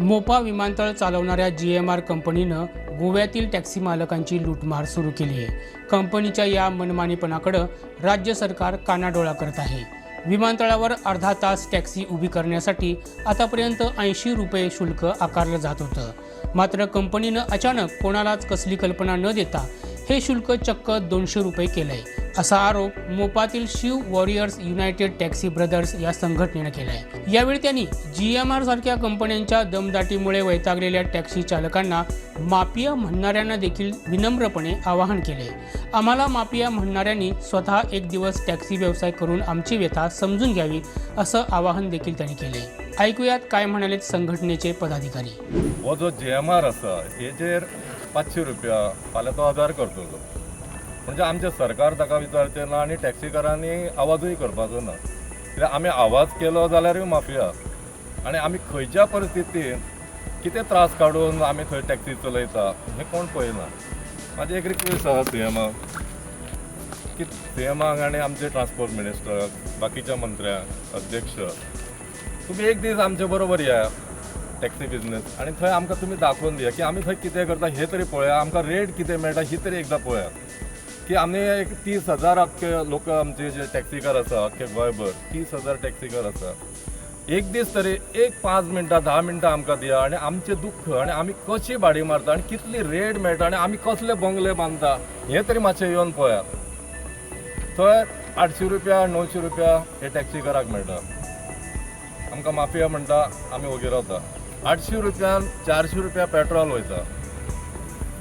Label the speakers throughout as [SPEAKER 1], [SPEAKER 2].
[SPEAKER 1] मोपा विमानतळ चालवणाऱ्या जी एम आर कंपनीनं गोव्यातील टॅक्सी मालकांची लूटमार सुरू केली आहे. कंपनीच्या या मनमानीपणाकडं राज्य सरकार कानाडोळा करत आहे. विमानतळावर अर्धा तास टॅक्सी उभी करण्यासाठी आतापर्यंत ऐंशी रुपये शुल्क आकारलं जात होतं. मात्र कंपनीनं अचानक कोणालाच कसली कल्पना न देता हे शुल्क चक्क दोनशे रुपये केलंय. असा आरोप मोपातील Shiv warriors united taxi brothers या संघटनेनं केला आहे यावेळी त्यांनी जी एम आर सारख्या कंपन्यांच्या दमदाटीमुळे वैतागलेल्या टॅक्सी चालकांना माफिया म्हणणाऱ्यांना देखील विनम्रपणे आवाहन केले आम्हाला माफिया म्हणणाऱ्यांनी स्वतः एक दिवस टॅक्सी व्यवसाय करून आमची व्यथा समजून घ्यावी असं आवाहन देखील त्यांनी केले ऐकूयात काय म्हणाले संघटनेचे पदाधिकारी.
[SPEAKER 2] हो जो जी एम आर आसा हेजेर पाचशे रुपया फाल्यां तो हजार करतलो म्हणजे आमचें सरकार ताका विचारचें ना आनी टॅक्सीकारांनी आवाजूय करपाचो ना. म्हणजे कित्याक आमी आवाज केलो जाल्यारूय माफिया. आनी आमी खंयच्या परिस्थितीन कितें त्रास काडून आमी थंय टॅक्सी चलयता हें कोण पळयना. म्हाजी एक रिक्वेस्ट आहा सी एमाक की सी एमाक आनी आमचे ट्रान्सपोर्ट मिनिस्टराक बाकीच्या मंत्र्यांक अध्यक्ष तुम्ही एक दीस आमचे बरोबर या टॅक्सी बिझनेस आणि थंय आमकां तुमी दाखोवन दिया की आमी थंय कितें करता हे तरी पळया आमकां रेट कितें मेळटा ही तरी एकदां पळया. की आमी एक तीस हजार अख्खे लोक आमचे जे टॅक्सीकार आसा अख्खे गोंयभर तीस हजार टॅक्सीकार आसा एक दीस तरी एक पांच मिनटां धा मिनटां आमकां दिया आनी आमचें दुख्ख आनी आमी कशी भाडी मारता आनी कितली रेट मेळटा आनी आमी कसले बंगले बांदता हें तरी मातशें येवन पळयात थंय आठशीं रुपया णवशीं रुपया हे टॅक्सीकाराक मेळटा. आमकां माफिया म्हणटा आमी वगेर रावता. आठशीं रुपयान चारशीं रुपया पेट्रोल वयता.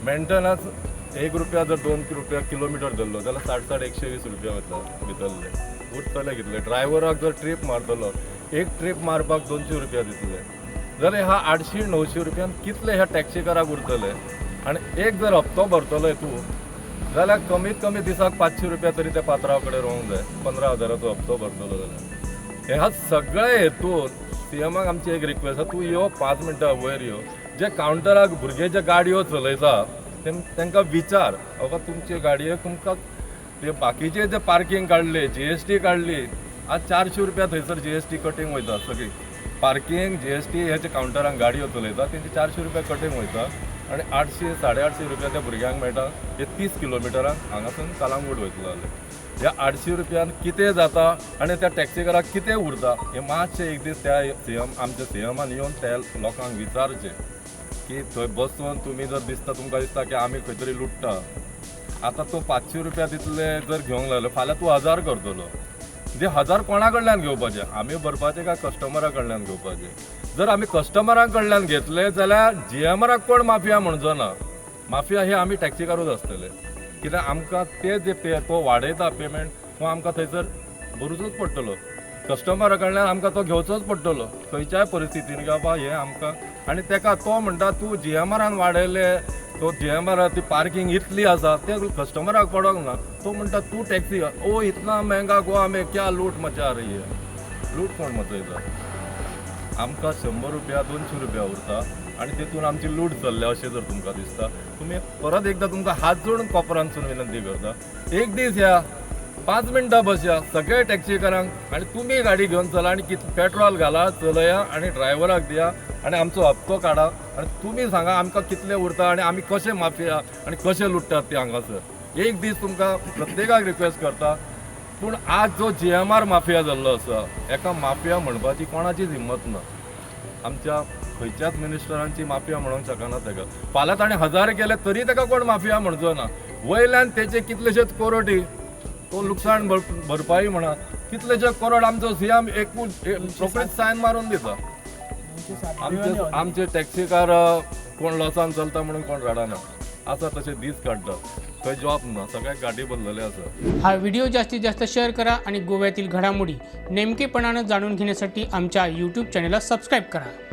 [SPEAKER 2] मेंटेनन्स एक रुपया जर दोन रुपया किलोमिटर धरलो जाल्यार साठ साठ एकशे वीस रुपया वयता भितरले उरतले कितले ड्रायव्हराक जर ट्रीप मारतलो एक ट्रीप मारपाक दोनशे रुपया दितले जाल्यार ह्या आठशी णवशी रुपयान कितले ह्या टॅक्सीकाराक उरतले आनी एक जर हप्तो भरतलो तूं जाल्यार कमीत कमी दिसाक पांचशे रुपया तरी त्या पात्रा कडेन रोवंक जाय पंदरा हजाराचो हप्तो भरतलो जाल्यार ह्या सगळे हेतून सीएमाक आमची एक रिक्वेस्ट आसा तूं यो पांच मिनटां वयर यो. जे कावंटराक भुरगे जे गाडयो चलयता तांकां विचार बाबा तुमचे गाडयेक तुमकां ते बाकीचे जे पार्किंग काडले जी एस टी काडली आज चारशे रुपया थंयसर जी एस टी कटींग वयता सगळी पार्किंग जी एस टी ह्याच्या कावंटरांक गाडयो चलयता तेंचे चारशे रुपया कटींग वयता आनी आठशे साडे आठशे रुपया त्या भुरग्यांक मेळटा हे तीस किलोमिटरांक हांगासून कालांगूट वयतलो जाल्यार ह्या आठशे रुपयान कितें जाता आनी त्या टॅक्सीकाराक कितें उरता हे मातशें एक दीस त्या सीएम आमच्या सीएमान येवन त्या लोकांक विचारचें. की थंय बसून तुमी जर दिसता तुमकां दिसता की आमी खंय तरी लुट्टा आतां तो पांचशे रुपया दितले जर घेवंक लागलो फाल्यां तूं हजार करतलो. जे हजार कोणा कडल्यान घेवपाचे आमी भरपाचे काय कस्टमरा कडल्यान घेवपाचे जर आमी कस्टमरा कडल्यान घेतले जाल्यार जीएमआराक कोण माफिया म्हणचो ना? माफिया हे आमी टॅक्सीकारूच आसतले कित्याक आमकां ते जे पे तो वाडयता पेमेंट तो आमकां थंयसर भरूचोच पडटलो. कस्टमरा कडल्यान आमकां तो घेवचोच पडटलो. खंयच्याय परिस्थितीन गावपा बाबा हे आमकां. आनी तेका तो म्हणटा तूं आरान वाडयले. तो जीएमआर ती पार्किंग इतली आसा. ते कस्टमराक पडोंक ना. तो म्हणटा तूं टॅक्सी ओ इतना महंगा गो आमी क्या लूट मचा रही है? लूट कोण मचयता? आमकां शंबर रुपया दोनशे रुपया उरता. आनी तितून आमची लूट चल्ल्या अशें जर तुमकां दिसता. तुमी परत एकदां तुमकां हात जोडून कॉपरानसून विनंती करता. एक दीस या. पांच मिनटां बसया सगळे टॅक्सीकारांक आनी तुमी गाडी घेवन चला आनी कित पेट्रोल घाला चलया आनी ड्रायव्हराक दिया आनी आमचो हप्तो काढा आनी तुमी सांगा आमकां कितले उरता आनी आमी कशे माफिया आनी कशे लुट्टात ते हांगासर. एक दीस तुमकां प्रत्येकाक रिक्वेस्ट करता पूण आज जो जी एम आर माफिया जाल्लो आसा एका माफिया म्हणपाची कोणाचीच हिंमत ना. आमच्या खंयच्याच मिनिस्टरांची माफिया म्हणूंक शकना ताका. फाल्यां ताणें हजार केले तरी ताका कोण माफिया म्हणचो ना. वयल्यान तेचे कितलेशेच कोरोटी तो लुकसाण भर भरपाई म्हणा कितलेशे करोड आमचो सीएम एकूच रोखडीच सायन मारून दिता. आमचे आमचे टॅक्सीकार कोण लॉसान चलता म्हणून कोण रडाना आसा तसे दीस काडटा खंय जॉब ना सगळ्याक गाडी बदलले आसा
[SPEAKER 1] हा व्हिडिओ जास्तीत जास्त शेअर करा आणि गोव्यातील घडामोडी नेमकेपणानं जाणून घेण्यासाठी आमच्या यूट्यूब चॅनलला सबस्क्राईब करा.